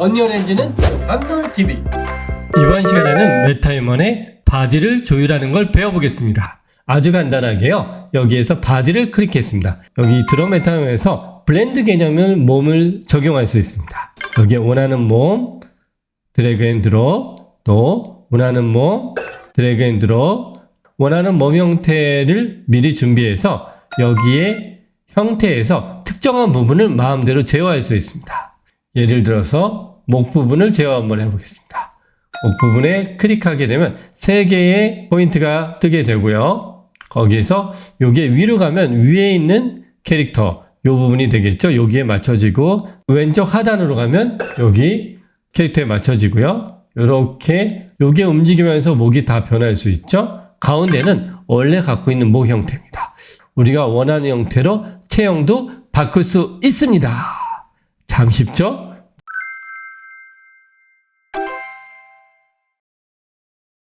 언리얼 엔진은 감돌 TV. 이번 시간에는 메타이먼의 바디를 조율하는 걸 배워보겠습니다. 아주 간단하게요. 여기에서 바디를 클릭했습니다. 여기 드럼 메타이먼에서 블렌드 개념을 몸을 적용할 수 있습니다. 여기에 원하는 몸, 드래그 앤 드롭, 또 원하는 몸, 드래그 앤 드롭, 원하는 몸 형태를 미리 준비해서 여기에 형태에서 특정한 부분을 마음대로 제어할 수 있습니다. 예를 들어서 목 부분을 제어 한번 해보겠습니다. 목 부분에 클릭하게 되면 세 개의 포인트가 뜨게 되고요. 거기에서 요게 위로 가면 위에 있는 캐릭터 요 부분이 되겠죠. 여기에 맞춰지고 왼쪽 하단으로 가면 여기 캐릭터에 맞춰지고요. 이렇게 요게 움직이면서 목이 다 변할 수 있죠. 가운데는 원래 갖고 있는 목 형태입니다. 우리가 원하는 형태로 체형도 바꿀 수 있습니다. 참 쉽죠?